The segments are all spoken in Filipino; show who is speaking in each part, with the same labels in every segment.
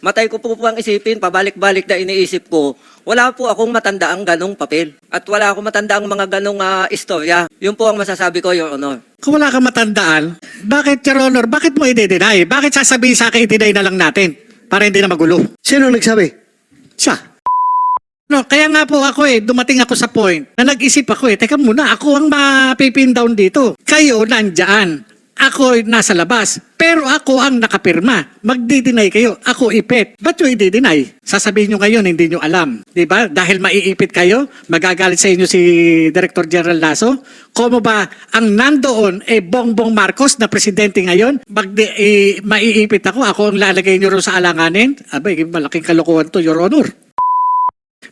Speaker 1: matay ko po po ang isipin, pabalik-balik na iniisip ko, wala po akong matandaang ganong papel. At wala akong matandaang mga ganong ah, istorya. Yun po ang masasabi ko, Your Honor.
Speaker 2: Kung wala kang matandaan, bakit, Your Honor, bakit mo i-deny? Bakit sasabihin sa akin, i-deny na lang natin para hindi na magulo?
Speaker 3: Sino nagsabi?
Speaker 2: Siya. No, kaya nga po ako eh, dumating ako sa point na nag-isip ako eh, teka muna, ako ang mapipin down dito. Kayo nandyan. Ako nasa labas. Pero ako ang nakapirma. Magdi-deny kayo. Ako ipit. Ba't nyo i-deny? Sasabihin nyo ngayon, hindi nyo alam. Ba? Dahil maiipit kayo, magagalit sa inyo si Director General Lasso. Como ba ang nandoon eh Bongbong Marcos na presidente ngayon, magdi, eh, maiipit ako, ako ang lalagay nyo ron sa alanganin? Abay, malaking kalokohan to, Your Honor.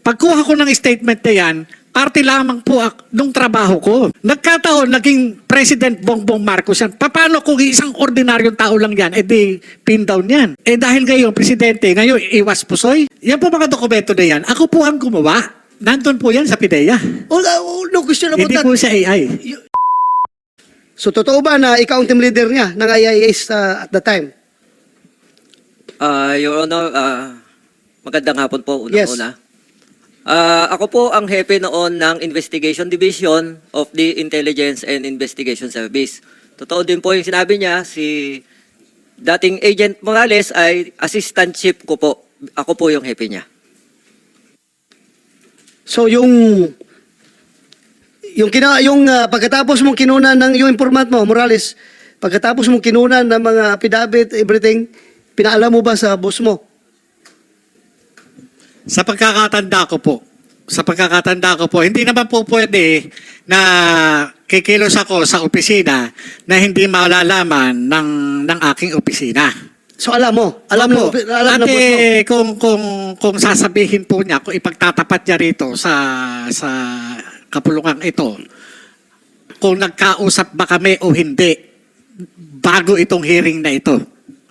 Speaker 2: Pagkuha ko ng statement na yan, parte lamang po ak- nung trabaho ko. Nagkataon, naging President Bongbong Marcos yan. Paano kung isang ordinaryong tao lang yan, eh di pin down yan. Eh dahil ngayon, Presidente, ngayon iwas pusoy. Yan po mga dokumento na yan. Ako po ang gumawa. Nandun po yan sa PIDEA.
Speaker 3: Oh, oh, no question about
Speaker 2: Hindi
Speaker 3: that.
Speaker 2: po sa AI.
Speaker 3: So, totoo ba na ikaw ang team leader niya ng IIS uh, at the time?
Speaker 1: Ah, Your Honor, ah, magandang hapon po
Speaker 3: Yes.
Speaker 1: unang-una. Ah, ako po ang hepe noon ng Investigation Division of the Intelligence and Investigation Service. Totoo din po yung sinabi niya, si dating Agent Morales ay assistant chief ko po. Ako po yung hepe niya.
Speaker 3: So, yung yung kina yung uh, pagkatapos mong kinunan ng yung informant mo Morales pagkatapos mong kinunan ng mga affidavit everything pinaalam mo ba sa boss mo
Speaker 2: Sa pagkakatanda ko po, sa pagkakatanda ko po, hindi naman po pwede na kikilos ako sa opisina na hindi malalaman ng, ng aking opisina.
Speaker 3: so alam mo alam mo alam
Speaker 2: At
Speaker 3: na mo
Speaker 2: eh, kung, kung, kung sasabihin po niya, kung ipagtatapat niya rito sa, sa kapulungan ito, kung nagkausap ba kami o hindi, bago itong hearing na ito.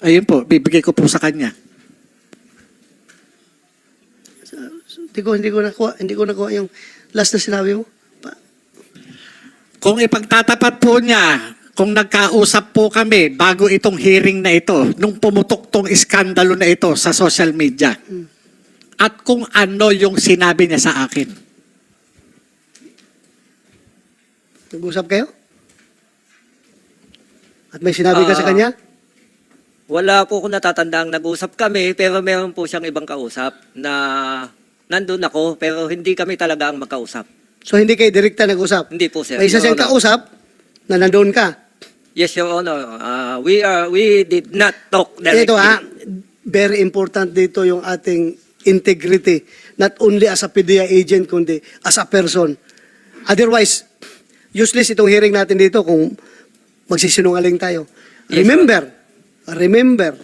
Speaker 2: Ayun po, bibigay ko po sa kanya.
Speaker 3: Hindi ko hindi ko nakuha hindi ko nakuha yung last na sinabi mo Pa-
Speaker 2: Kung ipagtatapat po niya, kung nagkausap po kami bago itong hearing na ito, nung pumutok tong iskandalo na ito sa social media, at kung ano yung sinabi niya sa akin.
Speaker 3: nag-usap kayo at may sinabi ka sa
Speaker 1: Ah.
Speaker 3: kanya
Speaker 1: Wala po ko natatandang nag-usap kami, pero meron po siyang ibang kausap na nandun ako, pero hindi kami talaga ang magkausap.
Speaker 3: so hindi kayo direkta nag-usap
Speaker 1: Hindi po, sir.
Speaker 3: may isa
Speaker 1: Your
Speaker 3: siyang
Speaker 1: Honor.
Speaker 3: kausap na nandoon ka
Speaker 1: Yes, Your Honor. Ah, we are we did not talk directly.
Speaker 3: Ito ha, very important dito yung ating integrity. Not only as a PDEA agent, kundi as a person. Otherwise, useless itong hearing natin dito kung magsisinungaling tayo.
Speaker 1: Yes,
Speaker 3: Remember, remember,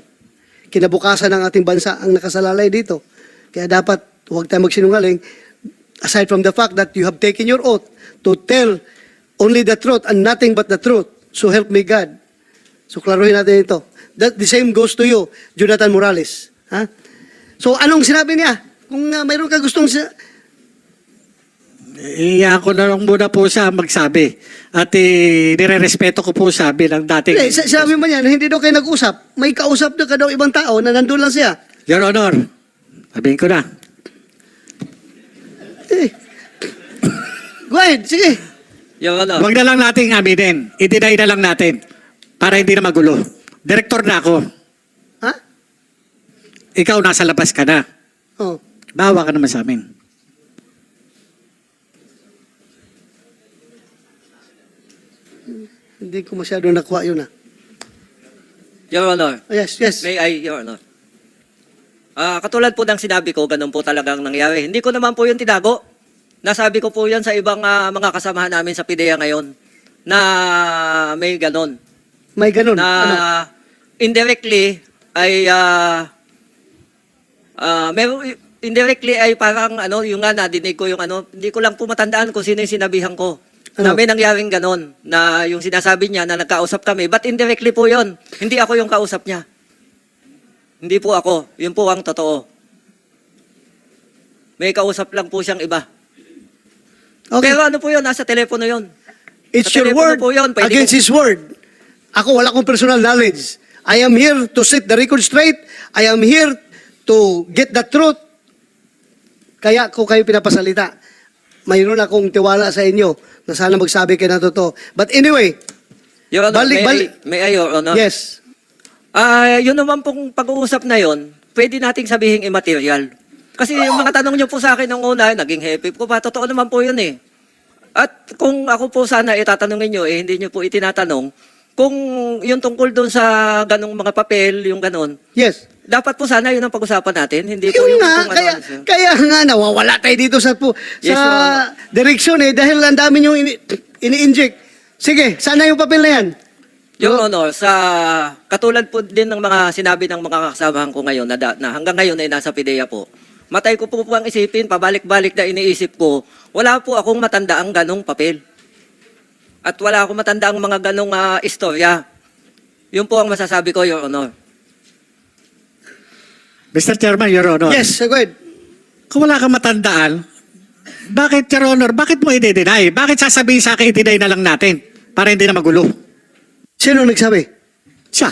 Speaker 3: kinabukasan ng ating bansa ang nakasalalay dito. Kaya dapat huwag tayo magsinungaling. Aside from the fact that you have taken your oath to tell only the truth and nothing but the truth. So help me God. So klaruhin natin ito. That the same goes to you, Jonathan Morales. Ha? So anong sinabi niya? Kung uh, mayroon ka gustong sa
Speaker 2: Iya ako na lang muna po siya magsabi. At eh, nire-respeto ko po siya bilang dating...
Speaker 3: Hindi, sa- sabi mo niya, hindi daw kayo nag-usap. May kausap na ka daw ibang tao na nandun lang siya.
Speaker 2: Your Honor, sabihin ko na.
Speaker 3: Eh. Go ahead, sige.
Speaker 1: Your Honor.
Speaker 2: Huwag na lang nating aminin. I-deny na lang natin. Para hindi na magulo. Direktor na ako.
Speaker 3: Ha?
Speaker 2: Ikaw nasa labas ka na.
Speaker 3: Oh.
Speaker 2: Bawa ka naman sa amin.
Speaker 3: Hindi ko masyado nakuha yun ah.
Speaker 1: Your Honor.
Speaker 3: Oh, yes, yes.
Speaker 1: May I, Your Honor. Ah, katulad po ng sinabi ko, ganun po talagang nangyari. Hindi ko naman po yun tinago. Nasabi ko po yan sa ibang ah, mga kasamahan namin sa PIDEA ngayon na may ganun.
Speaker 3: May ganun.
Speaker 1: Na
Speaker 3: ano?
Speaker 1: indirectly ay ah ah, meron indirectly ay parang ano, yung nga nadinig ko yung ano, hindi ko lang po matandaan kung sino yung sinabihan ko. Na
Speaker 3: Ano?
Speaker 1: may nangyaring ganon, na yung sinasabi niya na nagkausap kami, but indirectly po yon Hindi ako yung kausap niya. Hindi po ako. Yun po ang totoo. May kausap lang po siyang iba.
Speaker 3: Okay.
Speaker 1: Pero ano po yun? Nasa telepono yun.
Speaker 3: It's
Speaker 1: Sa
Speaker 3: your word
Speaker 1: po yun, pwede
Speaker 3: against
Speaker 1: ko-
Speaker 3: his word. Ako wala akong personal knowledge. I am here to set the record straight. I am here to get the truth. Kaya ko kayo pinapasalita. Mayroon akong tiwala sa inyo na sana magsabi kayo ng totoo. But anyway,
Speaker 1: Your Honor,
Speaker 3: Balik-
Speaker 1: may,
Speaker 3: balik.
Speaker 1: may I, Your Honor?
Speaker 3: yes.
Speaker 1: Ah, yun naman pong pag-uusap na yon, pwede nating sabihin immaterial. Kasi yung mga tanong niyo po sa akin nung una, naging happy po pa. Totoo naman po yun eh. At kung ako po sana itatanungin niyo, eh hindi niyo po itinatanong, kung yung tungkol doon sa ganong mga papel, yung ganon,
Speaker 3: Yes.
Speaker 1: dapat po sana yun ang pag-usapan natin. Hindi po
Speaker 3: Yun
Speaker 1: yung
Speaker 3: nga,
Speaker 1: kung
Speaker 3: kaya,
Speaker 1: ano, ano.
Speaker 3: kaya nga nawawala tayo dito sa, po,
Speaker 1: Yes,
Speaker 3: sa
Speaker 1: Honor.
Speaker 3: direksyon eh dahil ang dami nyo ini, ini-inject. Sige, sana yung papel na yan.
Speaker 1: Yung Honor, sa katulad po din ng mga sinabi ng mga kasamahan ko ngayon na, da- na hanggang ngayon ay nasa PIDEA po. Matay ko po po ang isipin, pabalik-balik na iniisip ko, wala po akong matanda ang ganong papel. At wala akong matanda ang mga ganong ah, istorya. Yun po ang masasabi ko, Your Honor.
Speaker 2: Mr. Chairman, Your Honor.
Speaker 3: Yes, go ahead.
Speaker 2: Kung wala kang matandaan, bakit, Your Honor, bakit mo i-deny? Bakit sasabihin sa akin, i-deny na lang natin para hindi na magulo?
Speaker 3: Sino nagsabi?
Speaker 2: Siya.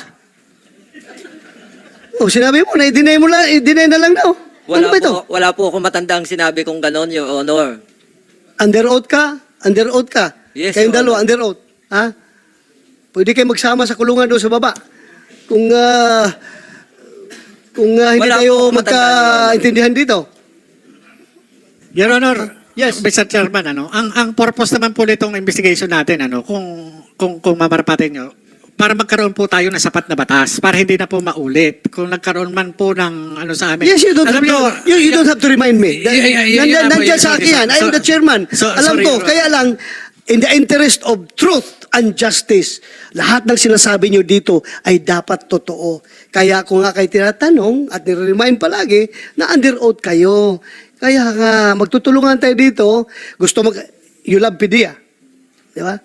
Speaker 3: Oh, sinabi mo na, i-deny mo lang, i-deny na lang daw.
Speaker 1: Wala,
Speaker 3: ano ba ito?
Speaker 1: po, wala po akong matanda ang sinabi kong ganon, Your Honor.
Speaker 3: Under oath ka? Under oath ka?
Speaker 1: Yes,
Speaker 3: Kayong
Speaker 1: Your
Speaker 3: dalawa, under oath. Ha? Pwede kayo magsama sa kulungan doon sa baba. Kung, ah, kung ah, hindi
Speaker 1: Wala
Speaker 3: kayo
Speaker 1: po akong matanda, Your Honor.
Speaker 3: magkaintindihan dito.
Speaker 2: Your Honor,
Speaker 3: Yes.
Speaker 2: Mr. Chairman, ano, ang ang purpose naman po nitong investigation natin, ano, kung kung kung mamarapatin nyo, para magkaroon po tayo ng sapat na batas, para hindi na po maulit. Kung nagkaroon man po ng ano sa amin.
Speaker 3: Yes, you don't,
Speaker 2: Alam
Speaker 3: have, to, you, you don't have to remind me.
Speaker 2: Y- y- y- y-
Speaker 3: Nandyan,
Speaker 2: yun na po,
Speaker 3: nandyan
Speaker 2: yun,
Speaker 3: sa akin yan. I am the chairman.
Speaker 2: so-
Speaker 3: Alam
Speaker 2: sorry,
Speaker 3: ko,
Speaker 2: Your
Speaker 3: kaya lang, in the interest of truth and justice, lahat ng sinasabi nyo dito ay dapat totoo. Kaya ako nga kayo tinatanong at nire-remind palagi na under oath kayo. Kaya nga, magtutulungan tayo dito. Gusto mag... You love PDEA. Di ba?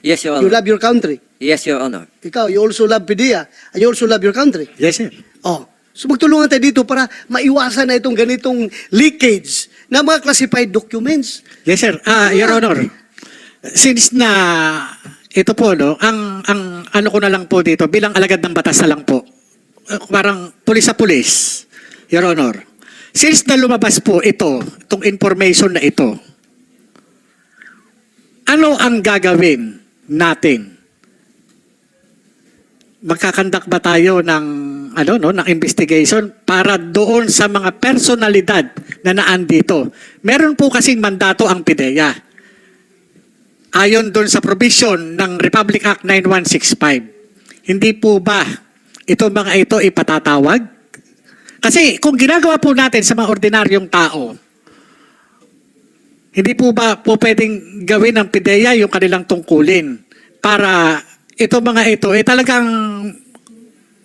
Speaker 1: Yes, Your
Speaker 3: You love your country.
Speaker 1: Yes, Your Honor.
Speaker 3: Ikaw, you also love. And you also love your country.
Speaker 2: Yes, sir.
Speaker 3: Oh, so magtulungan tayo dito para maiwasan na itong ganitong leakage ng mga classified documents.
Speaker 2: Yes, sir. Ah, Your Honor, since na ito po, no, ang, ang ano ko na lang po dito, bilang alagad ng batas na lang po, eh, parang pulis sa pulis, Your Honor, since na lumabas po ito, itong information na ito, ano ang gagawin natin? Magkakandak ba tayo ng ano no ng investigation para doon sa mga personalidad na naandito. Meron po kasing mandato ang PIDEA. Ayon doon sa provision ng Republic Act 9165. Hindi po ba ito mga ito ipatatawag? Kasi kung ginagawa po natin sa mga ordinaryong tao, hindi po ba po pwedeng gawin ng PIDEA yung kanilang tungkulin para ito mga ito eh talagang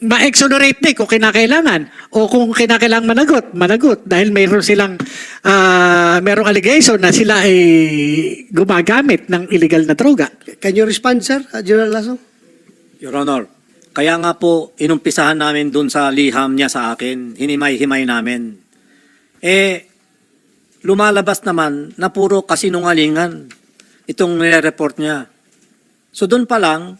Speaker 2: ma-exonerate ni kung kinakailangan o kung kinakailangan managot, managot dahil mayroon silang ah mayroong allegation na sila ay gumagamit ng illegal na droga.
Speaker 3: Can you respond, sir, uh, General Lasso?
Speaker 4: Your Honor, kaya nga po inumpisahan namin dun sa liham niya sa akin, hinimay-himay namin. Eh, lumalabas naman na puro kasinungalingan itong nire-report niya. So doon pa lang,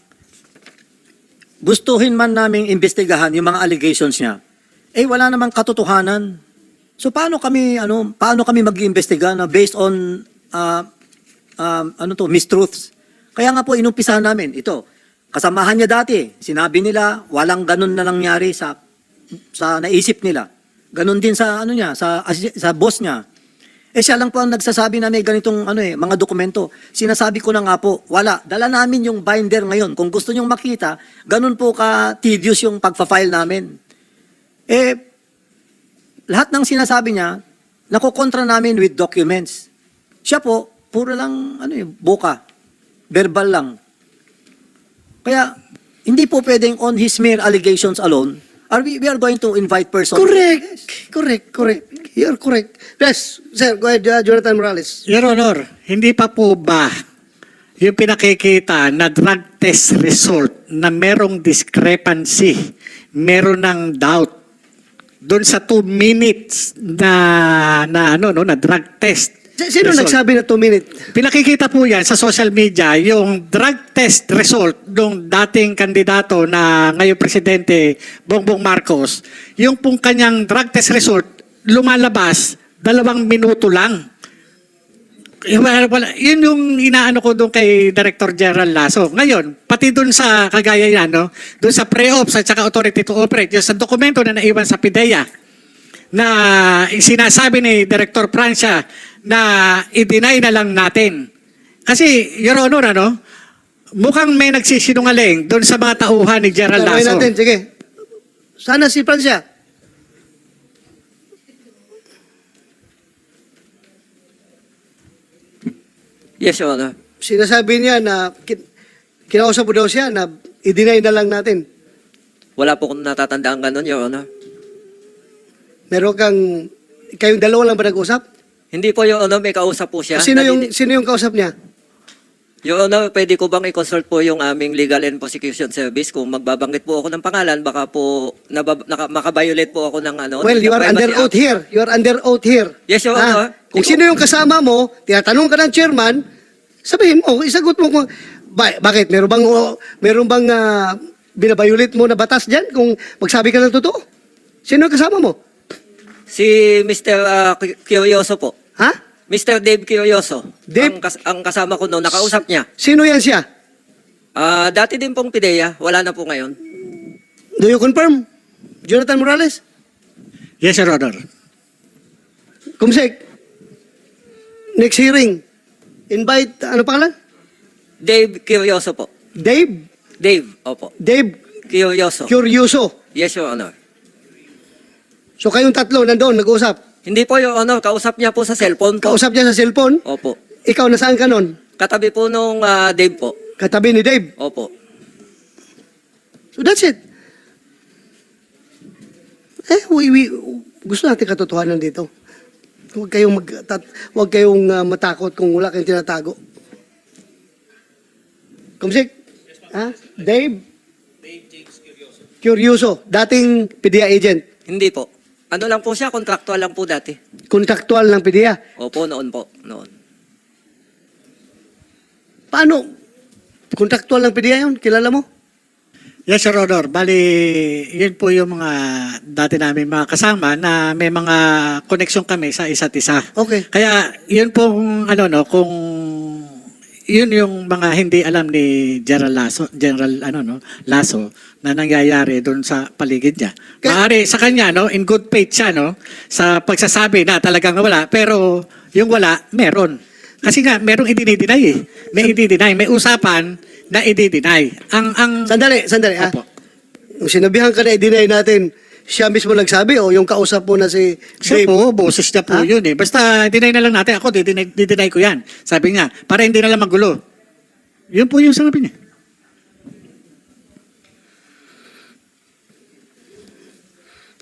Speaker 4: gustuhin man naming imbestigahan yung mga allegations niya, eh wala namang katotohanan. So paano kami ano paano kami mag-iimbestiga na based on ah, um, ano to mistruths? Kaya nga po inumpisahan namin ito. Kasamahan niya dati, sinabi nila walang ganun na nangyari sa sa naisip nila. Ganun din sa ano niya, sa sa boss niya. Eh siya lang po ang nagsasabi na may ganitong ano eh, mga dokumento. Sinasabi ko na nga po, wala. Dala namin yung binder ngayon. Kung gusto nyong makita, ganun po ka tedious yung pagfa-file namin. Eh, lahat ng sinasabi niya, nakokontra namin with documents. Siya po, puro lang, ano eh, boka. Verbal lang. Kaya, hindi po pwedeng on his mere allegations alone, are we, we are going to invite person.
Speaker 3: Correct. Correct, correct. You're correct. Yes, sir, go ahead, uh, Jonathan Morales.
Speaker 2: Your Honor, hindi pa po ba yung pinakikita na drug test result na merong discrepancy, meron ng doubt doon sa two minutes na na ano no na drug test
Speaker 3: Sino
Speaker 2: result.
Speaker 3: nagsabi na 2 minute?
Speaker 2: Pinakikita po yan sa social media yung drug test result ng dating kandidato na ngayon presidente Bongbong Marcos. Yung pong kanyang drug test result lumalabas dalawang minuto lang. Wala- wala- Yun yung inaano ko doon kay Director General Lasso. Ngayon, pati doon sa kagaya yan, no? doon sa pre-ops at saka authority to operate, yung sa dokumento na naiwan sa PIDEA, na sinasabi ni Director Francia na i-deny na lang natin. Kasi, Your Honor, ano, mukhang may nagsisinungaling doon sa mga tauhan ni General
Speaker 3: Taruhin
Speaker 2: Lasso.
Speaker 3: natin, sige. Sana si Francia.
Speaker 1: Yes, Your Honor.
Speaker 3: Sinasabi niya na kin- kinausap mo daw siya na i-deny na lang natin.
Speaker 1: Wala po kong natatandaan ganun, Your Honor.
Speaker 3: Meron kang, kayong dalawa lang ba nag-usap?
Speaker 1: Hindi po, Your Honor, may kausap po siya.
Speaker 3: Sino yung,
Speaker 1: Nadidi-
Speaker 3: sino yung kausap niya?
Speaker 1: Your Honor, pwede ko bang i-consult po yung aming Legal and Prosecution Service? Kung magbabanggit po ako ng pangalan, baka po nabab- naka, makabiolate po ako ng ano.
Speaker 3: Well,
Speaker 1: ng
Speaker 3: you are
Speaker 1: Privacy
Speaker 3: under
Speaker 1: Act.
Speaker 3: oath here. You are under oath here.
Speaker 1: Yes, Your
Speaker 3: Ah,
Speaker 1: Honor.
Speaker 3: Kung sino yung kasama mo, tinatanong ka ng chairman, sabihin mo, isagot mo kung, ba, bakit? Meron bang, oh, meron bang uh, binabayulit mo na batas dyan kung magsabi ka ng totoo? Sino yung kasama mo?
Speaker 1: Si Mr. ah, Cu- Curioso po.
Speaker 3: Ha?
Speaker 1: Mr. Dave Curioso.
Speaker 3: Dave?
Speaker 1: Ang, kas- ang kasama ko noon, nakausap niya.
Speaker 3: Sino yan siya?
Speaker 1: Ah, dati din pong PIDEA, wala na po ngayon.
Speaker 3: Do you confirm? Jonathan Morales?
Speaker 2: Yes, Your Honor.
Speaker 3: Kumsek, next hearing, invite, ano pangalan?
Speaker 1: Dave Curioso po.
Speaker 3: Dave?
Speaker 1: Dave, opo.
Speaker 3: Dave
Speaker 1: Curioso.
Speaker 3: Curioso.
Speaker 1: Yes, Your Honor.
Speaker 3: So kayong tatlo nandoon, nag-usap.
Speaker 1: Hindi po, Your Honor. Kausap niya po sa cellphone po.
Speaker 3: Kausap niya sa cellphone.
Speaker 1: Opo.
Speaker 3: Ikaw, nasaan ka nun?
Speaker 1: Katabi po nung ah, Dave po.
Speaker 3: Katabi ni Dave.
Speaker 1: Opo.
Speaker 3: So that's it. Eh, we, we, gusto natin katotohanan dito. Huwag kayong, mag, tat, huwag kayong ah, matakot kung wala kayong tinatago. Kumsik? Ha? Dave? Dave James Curioso. Curioso. Dating PDEA agent.
Speaker 1: Hindi po. Ano lang po siya, contractual lang po dati.
Speaker 3: Kontraktual ng PDEA.
Speaker 1: Opo, noon po. Noon.
Speaker 3: Paano? Kontraktual ng PDEA yun? Kilala mo?
Speaker 2: Yes, Your Honor. Bali, yun po yung mga dati namin mga kasama na may mga koneksyon kami sa isa't isa.
Speaker 3: Okay.
Speaker 2: Kaya yun pong ano no, kung yun yung mga hindi alam ni General Lasso, General ano no, Lasso na nangyayari doon sa paligid niya. Maari sa kanya no, in good faith siya no, sa pagsasabi na talagang wala, pero yung wala, meron. Kasi nga merong i-deny eh. May i-deny, may usapan na i-deny. Ang ang
Speaker 3: Sandali, sandali. Ha?
Speaker 2: Opo.
Speaker 3: Sinabihan ka na i-deny natin, siya mismo nagsabi o yung kausap mo na si
Speaker 2: Siya
Speaker 3: Dave?
Speaker 2: po, boses niya po
Speaker 3: Ha?
Speaker 2: yun eh. Basta deny na lang natin. Ako, dideny, dideny ko yan. Sabi niya, para hindi na lang magulo. Yun po yung sabi niya.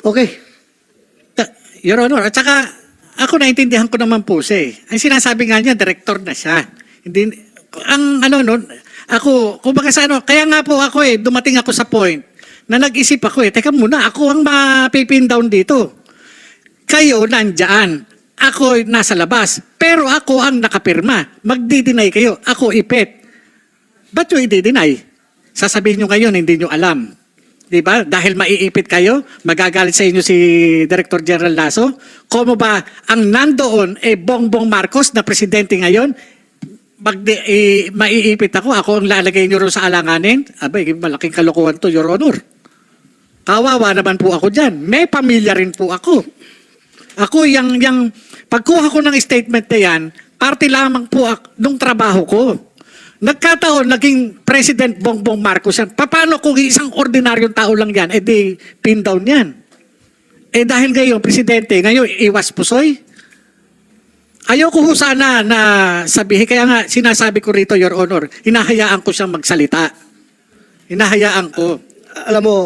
Speaker 3: Okay.
Speaker 2: Ta- Your Honor, at saka ako naintindihan ko naman po siya eh. Ang sinasabi nga niya, director na siya. Hindi, ang ano no, ako, kumbaga sa ano, kaya nga po ako eh, dumating ako sa point na nag-isip ako eh, teka muna, ako ang mapipin down dito. Kayo nandyan. Ako nasa labas. Pero ako ang nakapirma. Magdi-deny kayo. Ako ipet. Ba't nyo i-deny? Sasabihin nyo ngayon, hindi nyo alam. Di ba? Dahil maiipit kayo, magagalit sa inyo si Director General Lasso. Como ba ang nandoon eh Bongbong Marcos na presidente ngayon, mag eh, maiipit ako, ako ang lalagay ron sa alanganin. Abay, malaking kalokohan to, Your Honor. Kawawa naman po ako dyan. May pamilya rin po ako. Ako, yung, yung pagkuha ko ng statement na yan, parte lamang po ak- nung trabaho ko. Nagkataon, naging President Bongbong Marcos yan. Paano kung isang ordinaryong tao lang yan, eh di pin down yan. Eh dahil ngayon, Presidente, ngayon iwas pusoy. Ayoko ho sana na sabihin, kaya nga sinasabi ko rito, Your Honor, hinahayaan ko siyang magsalita. Hinahayaan ko.
Speaker 3: Alam mo,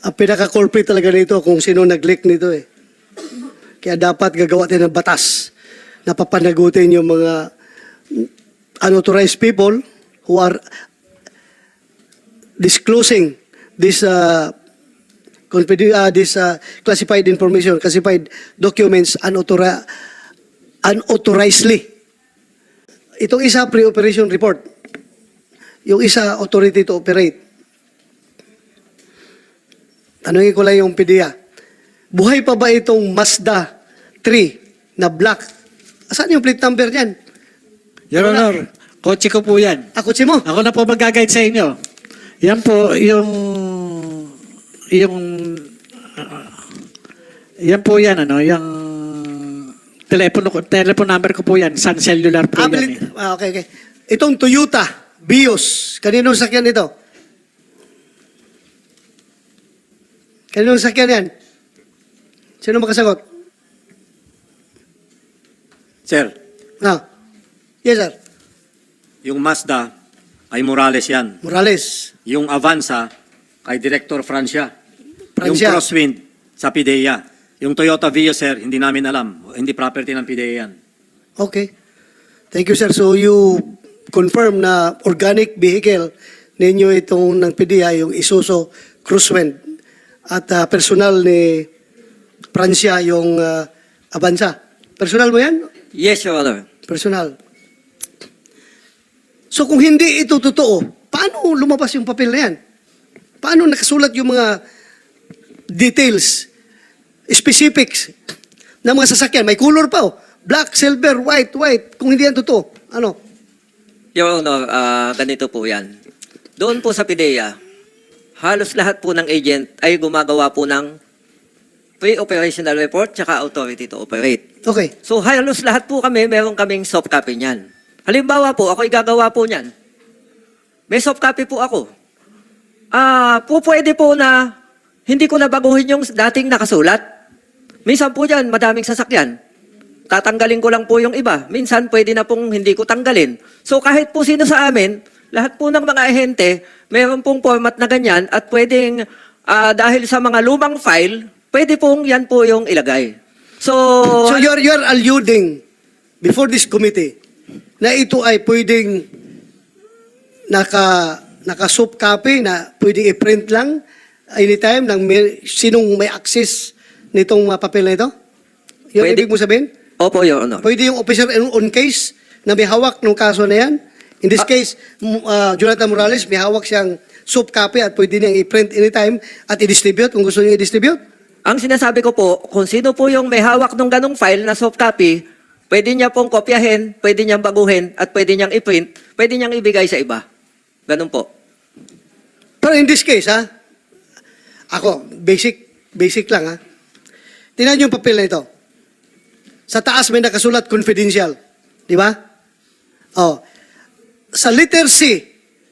Speaker 3: ang pinaka-culprit talaga nito kung sino nag-leak nito eh. Kaya dapat gagawa tayo ng batas na papanagutin yung mga unauthorized people who are disclosing this uh, uh, this uh, classified information, classified documents, unauthorized, unauthorizedly. Itong isa, pre-operation report. Yung isa, authority to operate. Tanungin ko lang yung PDEA. Buhay pa ba itong Mazda 3 na black? Asan yung plate number niyan?
Speaker 2: Your Honor, kotse ko po yan.
Speaker 3: Ako si mo.
Speaker 2: Ako na po mag-guide sa inyo. Yan po yung yung ah, yan po yan ano, yung telepono ko, telephone number ko po yan, Sun Cellular po
Speaker 3: Ah,
Speaker 2: yan. eh.
Speaker 3: ah, okay, okay. Itong Toyota Vios, kaninong sakyan ito? Kaninong sakyan yan? Sino makasagot?
Speaker 4: Sir,
Speaker 3: Ah. Yes, sir.
Speaker 4: yung Mazda ay Morales yan.
Speaker 3: Morales.
Speaker 4: Yung Avanza kay Director Francia. Yung
Speaker 3: Francia.
Speaker 4: Crosswind sa PIDEA. Yung Toyota Vios, sir, hindi namin alam. Hindi property ng PIDEA yan.
Speaker 3: Okay. Thank you, sir. So you confirm na organic vehicle ninyo itong ng PDEA, yung Isuzu Cruisewind. At ah, personal ni Francia yung ah, Avanza. Personal mo yan?
Speaker 1: Yes, Your Honor.
Speaker 3: Personal. So kung hindi ito totoo, paano lumabas yung papel na yan? Paano nakasulat yung mga details, specifics ng mga sasakyan? May color pa oh. Black, silver, white, white. Kung hindi yan totoo, ano?
Speaker 1: Your Honor, ah, ganito po yan. Doon po sa PIDEA, halos lahat po ng agent ay gumagawa po ng pre-operational report tsaka authority to operate.
Speaker 3: Okay.
Speaker 1: So halos lahat po kami, meron kaming soft copy niyan. Halimbawa po, ako gagawa po niyan. May soft copy po ako. Ah, po pwede po na hindi ko nabaguhin yung dating nakasulat. Minsan po diyan, madaming sasakyan. Tatanggalin ko lang po yung iba. Minsan pwede na pong hindi ko tanggalin. So kahit po sino sa amin, lahat po ng mga ahente, meron pong format na ganyan at pwedeng ah, dahil sa mga lumang file, pwede pong yan po yung ilagay. So,
Speaker 3: So you're, you're alluding before this committee na ito ay pwedeng naka, naka soft copy na pwedeng i-print lang anytime ng may, sinong may access nitong mga papel na ito? Yung
Speaker 1: Pwede.
Speaker 3: ibig mo sabihin?
Speaker 1: Opo, Your Honor.
Speaker 3: Pwede yung officer on case na may hawak ng kaso na yan? In this case, uh, Jonathan Morales, may hawak siyang soft copy at pwede niyang i-print anytime at i-distribute kung gusto niya i-distribute?
Speaker 1: Ang sinasabi ko po, kung sino po yung may hawak ng ganong file na soft copy, pwede niya pong kopyahin, pwede niyang baguhin, at pwede niyang i-print, pwede niyang ibigay sa iba. Ganun po.
Speaker 3: Pero in this case, ha, ako, basic, basic lang, ha. Tingnan niyo yung papel na ito. Sa taas may nakasulat confidential. Di ba? Oh. Sa letter C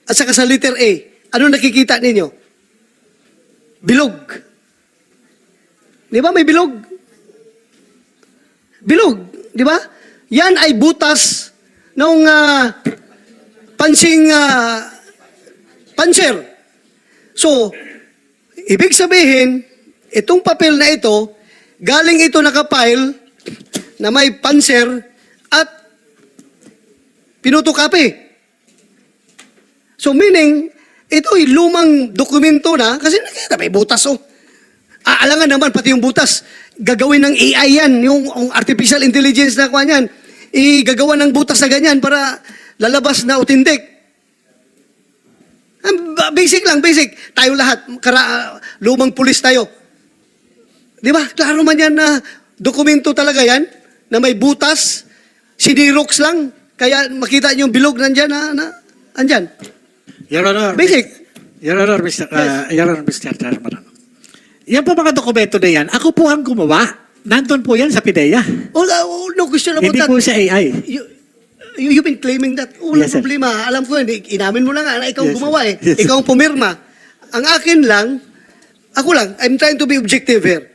Speaker 3: at saka sa letter A, ano nakikita ninyo? Bilog. Di ba may bilog? Bilog. Di ba? Yan ay butas ng ah, pansing ah, panser. So, ibig sabihin, itong papel na ito, galing ito nakapile na may panser at pinutukapi. So meaning, ito ay lumang dokumento na, kasi nakita may butas oh. Aalangan naman pati yung butas. Gagawin ng AI yan, yung, yung artificial intelligence na kuha niyan. Igagawa ng butas na ganyan para lalabas na. Ang ba- Basic lang, basic. Tayo lahat, kara, lumang pulis tayo. Di ba? Klaro man yan na dokumento talaga yan, na may butas, sinirox lang, kaya makita niyo yung bilog nandyan na, na andyan.
Speaker 2: Your Honor.
Speaker 3: Basic.
Speaker 2: Your Honor, Mr. Uh, Your Honor, Mr. Chairman. Yan po mga dokumento na yan. Ako po ang gumawa. Nandun po yan sa PIDEA.
Speaker 3: Oh, oh, no question about
Speaker 2: Hindi
Speaker 3: that.
Speaker 2: po sa AI.
Speaker 3: You, you, you've been claiming that. Walang
Speaker 2: Yes, sir.
Speaker 3: problema. Alam ko yun. Inamin mo na nga na ikaw ang
Speaker 2: Yes,
Speaker 3: gumawa eh.
Speaker 2: Yes,
Speaker 3: ikaw ang pumirma. Ang akin lang, ako lang, I'm trying to be objective here.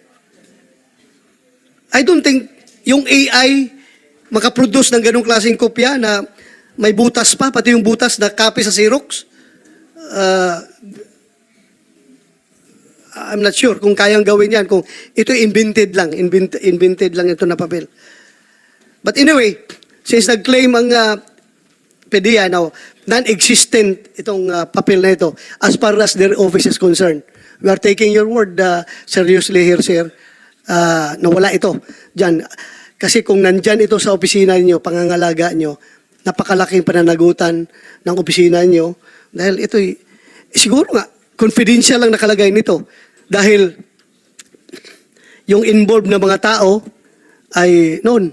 Speaker 3: I don't think yung AI makaproduce ng ganong klaseng kopya na may butas pa, pati yung butas na copy sa Xerox. Uh, I'm not sure kung kayang gawin yan, kung ito invented lang, invented, invented lang ito na papel. But anyway, since nag-claim ang uh, PDEA now, non-existent itong uh, papel na ito as far as their office is concerned. We are taking your word uh, seriously here, sir, uh, na wala ito dyan. Kasi kung nandyan ito sa opisina niyo, pangangalaga niyo, napakalaking pananagutan ng opisina niyo dahil ito siguro nga confidential lang nakalagay nito dahil yung involved na mga tao ay noon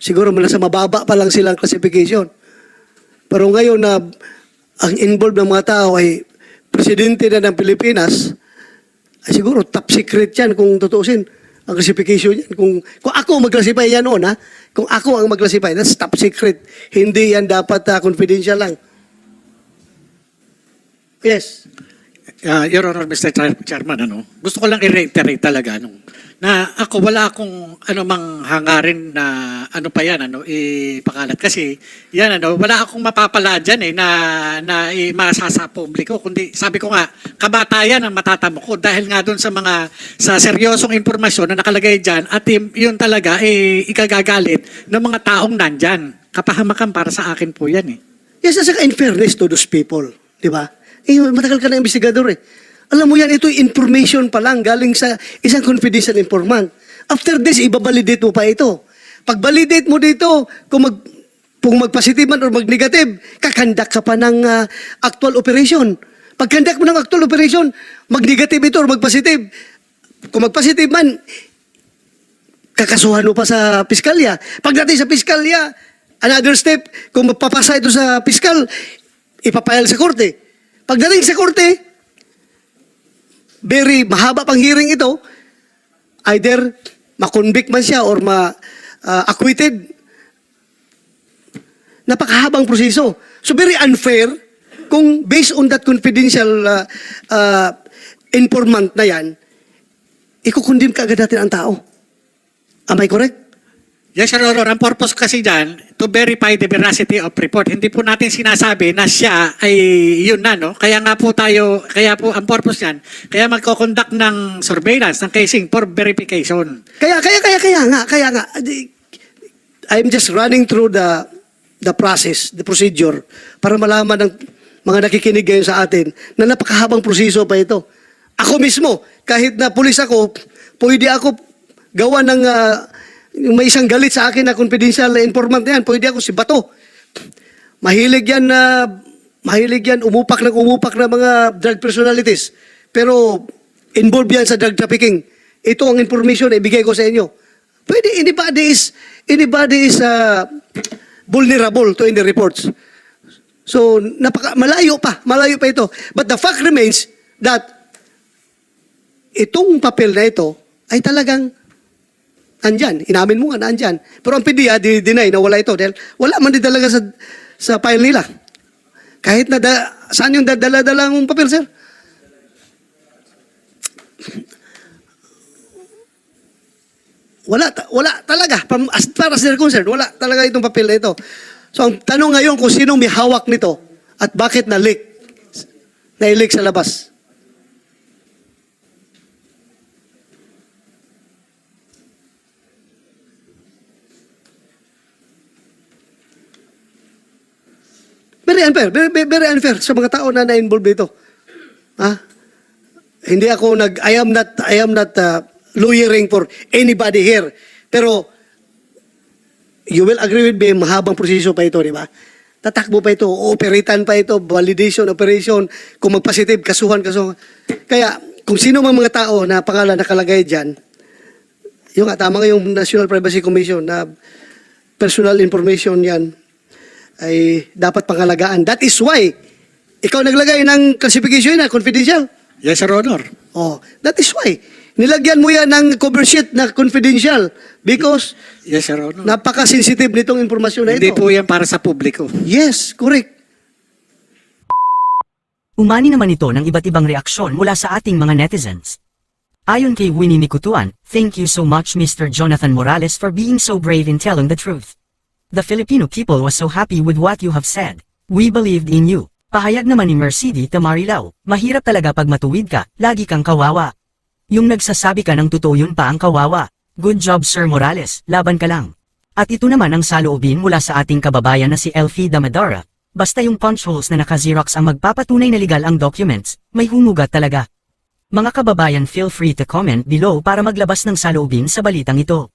Speaker 3: siguro nasa mababa pa lang silang classification. Pero ngayon na ang involved ng mga tao ay presidente na ng Pilipinas, ay siguro top secret yan kung tutuusin ang classification yan. Kung, kung ako mag-classify yan noon, ha? Kung ako ang mag-classify, that's top secret. Hindi yan dapat ah, confidential lang. Yes.
Speaker 2: Uh, Your Honor, Mr. Chair- Chairman, ano, gusto ko lang i-reiterate talaga ano, na ako wala akong ano mang hangarin na ano pa yan ano ipakalat kasi yan ano wala akong mapapala dyan eh na na imasa sa publiko kundi sabi ko nga kabatayan ang matatamo ko dahil nga doon sa mga sa seryosong impormasyon na nakalagay diyan at yun, talaga eh ikagagalit ng mga taong nandyan kapahamakan para sa akin po yan eh
Speaker 3: Yes, in fairness to those people, di ba? Eh, matagal ka na investigador eh. Alam mo yan, ito information pa lang galing sa isang confidential informant. After this, ibabalidate mo pa ito. Pag mo dito, kung mag kung mag-positive man or mag-negative, kakandak ka pa ng ah, actual operation. Pag kandak mo ng actual operation, mag-negative ito or mag-positive. Kung mag-positive man, kakasuhan mo pa sa piskalya. Pagdating sa piskalya, another step, kung magpapasa ito sa piskal, ipapayal sa korte. Pagdating sa korte, very mahaba pang hearing ito, either makonvict man siya or ma-acquitted. Napakahabang proseso. So very unfair kung based on that confidential uh, uh, informant na yan, ikukundim ka agad natin ang tao. Am I correct?
Speaker 2: Yes, Your Honor. Ang purpose kasi dyan, to verify the veracity of report. Hindi po natin sinasabi na siya ay yun na, no? Kaya nga po tayo, kaya po ang purpose niyan, kaya magko-conduct ng surveillance, ng casing for verification.
Speaker 3: Kaya, kaya, kaya, kaya nga, kaya nga. I'm just running through the the process, the procedure, para malaman ng mga nakikinig ngayon sa atin na napakahabang proseso pa ito. Ako mismo, kahit na pulis ako, pwede ako gawa ng ah, may isang galit sa akin na confidential informant na yan, pwede ako si Bato. Mahilig yan na mahilig yan umupak ng umupak na mga drug personalities. Pero involved yan sa drug trafficking. Ito ang information na ibigay ko sa inyo. Pwede anybody is anybody is uh, vulnerable to any reports. So napaka malayo pa, malayo pa ito. But the fact remains that itong papel na ito ay talagang andyan. Inamin mo nga na andyan. Pero ang PDEA, di-deny na wala ito dahil wala man din talaga sa, sa file nila. Kahit na da, saan yung dadala-dala mong papel, sir? Wala, wala talaga. As far as they're concerned, wala talaga itong papel na ito. So ang tanong ngayon kung sino may hawak nito at bakit na-leak. Na-leak sa labas. Very unfair. Very, very, unfair sa mga tao na na-involve dito. Ha? Hindi ako nag I am not I am not uh, lawyering for anybody here. Pero you will agree with me, mahabang proseso pa ito, di ba? Tatakbo pa ito, operatan pa ito, validation, operation, kung magpositive, kasuhan, kasuhan. Kaya, kung sino mang mga tao na pangalan nakalagay dyan, yung nga, tama nga yung National Privacy Commission na personal information yan ay dapat pangalagaan. That is why, ikaw naglagay ng classification na confidential.
Speaker 2: Yes, Your Honor.
Speaker 3: Oh, that is why. Nilagyan mo yan ng cover sheet na confidential because
Speaker 2: Yes, Your Honor.
Speaker 3: napaka-sensitive nitong informasyon na
Speaker 2: Hindi
Speaker 3: ito.
Speaker 2: po yan para sa publiko.
Speaker 3: Yes, correct.
Speaker 5: Umani naman ito ng iba't ibang reaksyon mula sa ating mga netizens. Ayon kay Winnie Mikutuan, thank you so much Mr. Jonathan Morales for being so brave in telling the truth. The Filipino people was so happy with what you have said. We believed in you. Pahayag naman ni Mercedes Tamarilao, mahirap talaga pag matuwid ka, lagi kang kawawa. Yung nagsasabi ka ng totoo yun pa ang kawawa. Good job Sir Morales, laban ka lang. At ito naman ang saloobin mula sa ating kababayan na si Elfie Damadara. Basta yung punch holes na naka-xerox ang magpapatunay na legal ang documents, may humugat talaga. Mga kababayan feel free to comment below para maglabas ng saloobin sa balitang ito.